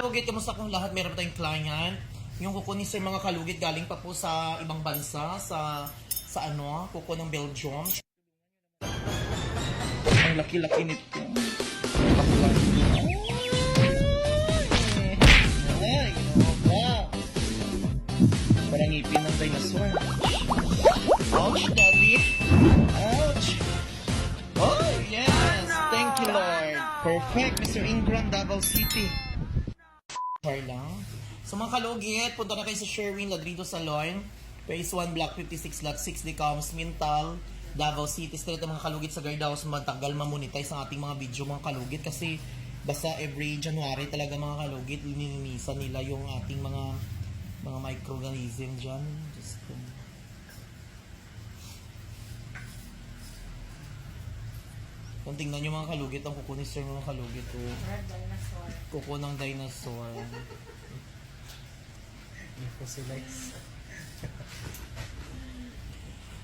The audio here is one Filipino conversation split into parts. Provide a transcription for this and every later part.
kalugit, kamusta kong lahat? Meron tayong client. Yung kuko ni Sir mga kalugit galing pa po sa ibang bansa, sa sa ano, kuko ng Belgium. Ang laki-laki nito. Parang ngipin ng dinosaur. Ouch, Daddy. Ouch. Oh, yes. Thank you, Lord. Perfect, Mr. Ingram, Davao City. Char lang. So mga kalugit, punta na kayo sa Sherwin Ladrido Salon. Phase 1, Block 56, Lot 6, Decoms, Mintal, Davao City. Straight mga kalugit sa guardhouse. Matagal mamonetize ang ating mga video mga kalugit kasi basta every January talaga mga kalugit, lininisan nila yung ating mga mga microorganism dyan. Just, kung tingnan nyo mga kalugit, ang kuko ni Sir mga kalugit. Oh. Kuko ng dinosaur. Fossilize.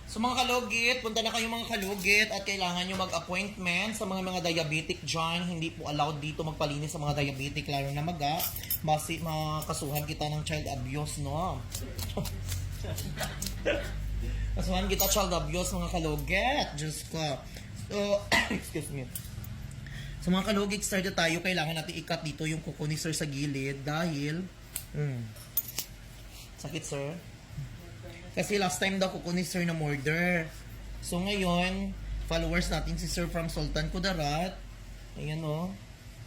So mga kalugit, punta na kayo mga kalugit at kailangan nyo mag-appointment sa mga mga diabetic dyan. Hindi po allowed dito magpalinis sa mga diabetic, lalo na maga. Basi makasuhan kita ng child abuse, no? Kasuhan kita child abuse, mga kalugit. Diyos ko. So, excuse me. Sa mga kalugit, start tayo. Kailangan natin ikat dito yung kuko ni sir sa gilid dahil... Mm, sakit, sir? Kasi last time daw kuko ni Sir na murder. So ngayon, followers natin si Sir from Sultan Kudarat. Ayan o.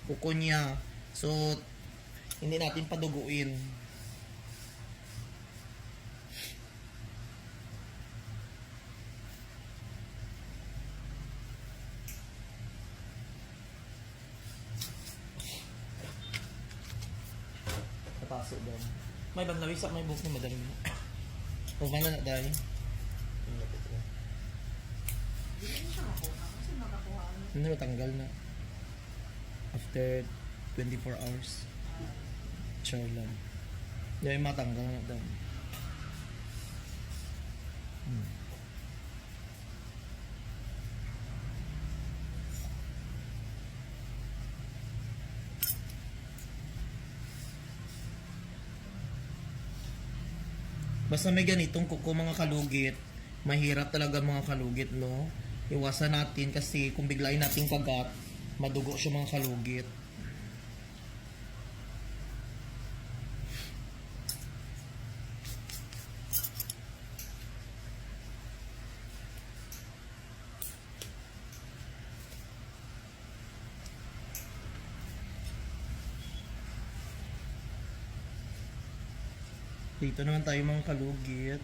Kuko niya. So, hindi natin paduguin. Napaso doon. May bang lawis may buhok ni madam. Huwag man na dahil. Makakuha ano. Tanggal na. After 24 hours. Sure lang. Hindi matanggal na daw. Hmm. Basta may ganitong kuko mga kalugit, mahirap talaga mga kalugit, no? Iwasan natin kasi kung biglain nating kagat, madugo siya mga kalugit. Dito naman tayo mga kalugit.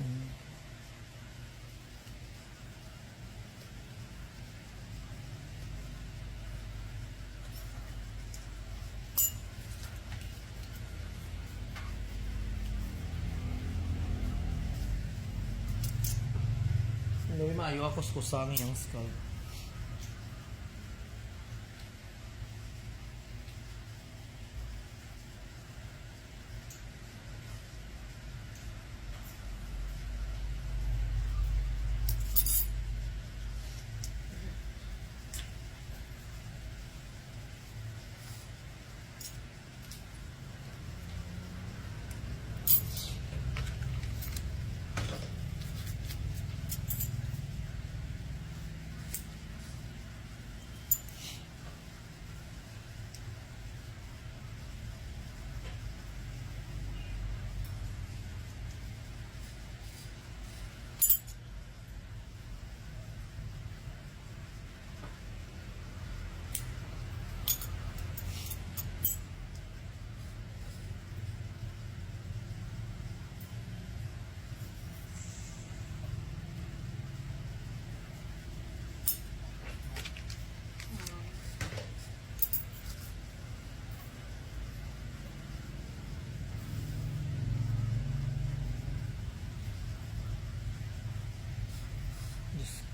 Mm. Maayo ako kuskusangin yung scalp.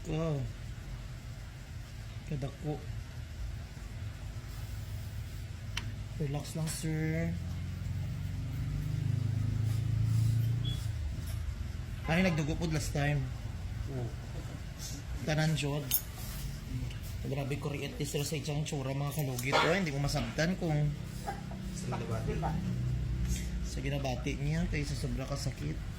Wow. Kadako. Relax lang, sir. Ano nagdugupod last time? Oh. Tanan jod. Grabe ko riete sir sa isang tsura mga kalugit. Oh, hindi ko masabtan kung sa ginabati niya kaysa sobra kasakit. sakit.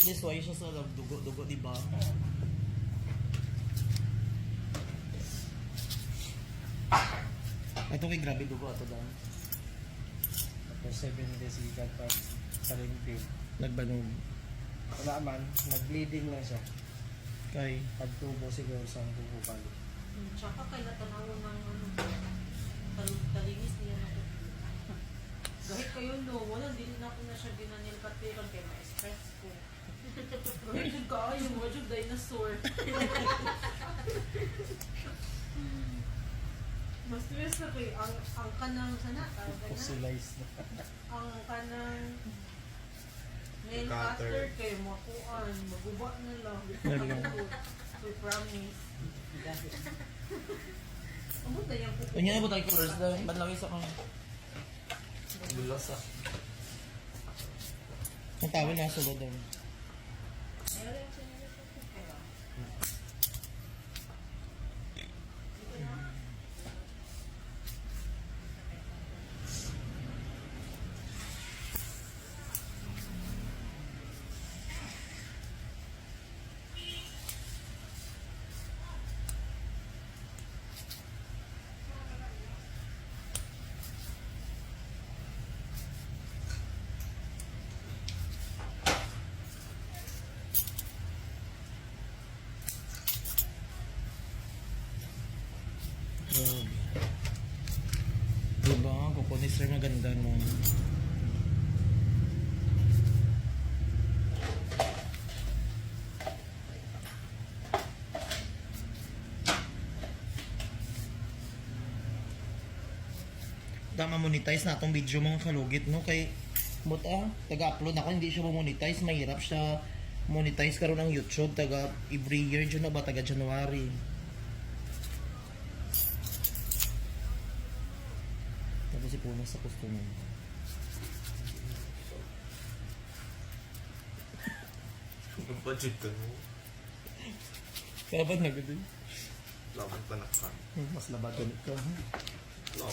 Least why siya sa dugo-dugo, di ba? Ito kay grabe dugo ato daw. Tapos 7 days ikan pag sa ringpin. Nagbanog. Wala man, nag-bleeding lang siya. Kay Pagtubo siguro sa bubukal. Hmm, Tsaka kay natanawon ng ano, tal- talinis niya na Kahit kayo no, wala, hindi na ako na siya ginanil patiran kay ma-stress ko. Dyan ka mo dyan dinosaur. Mas stress na kay ang ang kanang sana tawag na Fossilized na. ang kanang nail Cutter. kay makuan maguba na lang. We promise. Ano ba yan po? Kanya na ba tayo colors daw? Ba't lagi sa kanya? Bulas ah. Ang tawin na sulod daw. Grabe. Rin maganda mo. Tama monetize na itong video mga kalugit no kay Buta, taga-upload ako, hindi siya monetize, mahirap siya monetize karon ng YouTube, taga every year dyan na ba, taga January. Puno sa customer. Budget ka no? Kaya ba't nagado? Laban pa na ka. Mas labagan ka. No.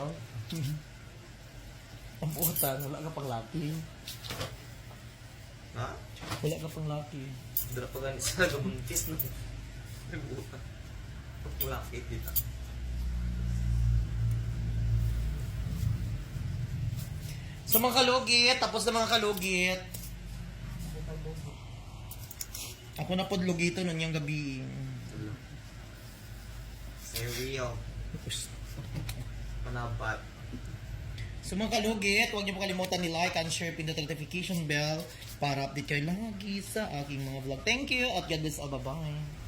Ha? Ang buta, wala ka pang lucky. Ha? Wala ka pang lucky. Dara pa gani sa nagabuntis no? Nagbuta. Wala kit dito. So mga kalugit, tapos na mga kalugit. Ako na pod lugito nun yung gabi. Serio. Panabat. So mga kalugit, huwag niyo po kalimutan ni-like and share, pindot notification bell para update kayo lagi sa aking mga vlog. Thank you at God bless all. Bye-bye.